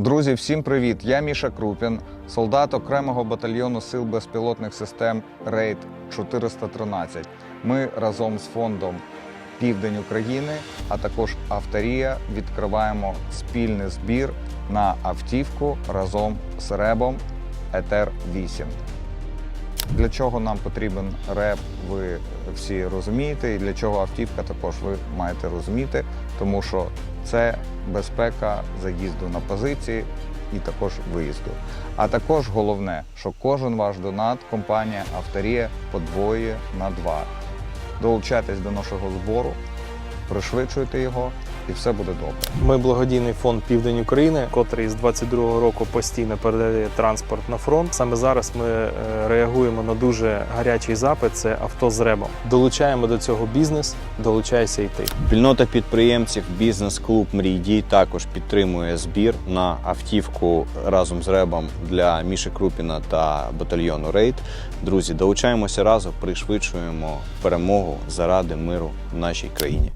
Друзі, всім привіт! Я Міша Крупін, солдат окремого батальйону сил безпілотних систем Рейд 413. Ми разом з фондом Південь України, а також Авторія відкриваємо спільний збір на автівку разом з ребом Етер 8. Для чого нам потрібен реп, ви всі розумієте, і для чого автівка також ви маєте розуміти, тому що це безпека заїзду на позиції і також виїзду. А також головне, що кожен ваш донат компанія Авторія подвоює на два. Долучайтесь до нашого збору, пришвидшуйте його, і все буде добре. Ми благодійний фонд Південь України, котрий з 22-го року постійно передає транспорт на фронт. Саме зараз ми е, реагуємо на дуже гарячий запит. Це авто з ребом. Долучаємо до цього бізнес, долучайся і ти. Спільнота підприємців Бізнес-клуб Мрій Дій також підтримує збір на автівку разом з ребом для Міші Крупіна та батальйону Рейд. Друзі, долучаємося разом, пришвидшуємо перемогу заради миру в нашій країні.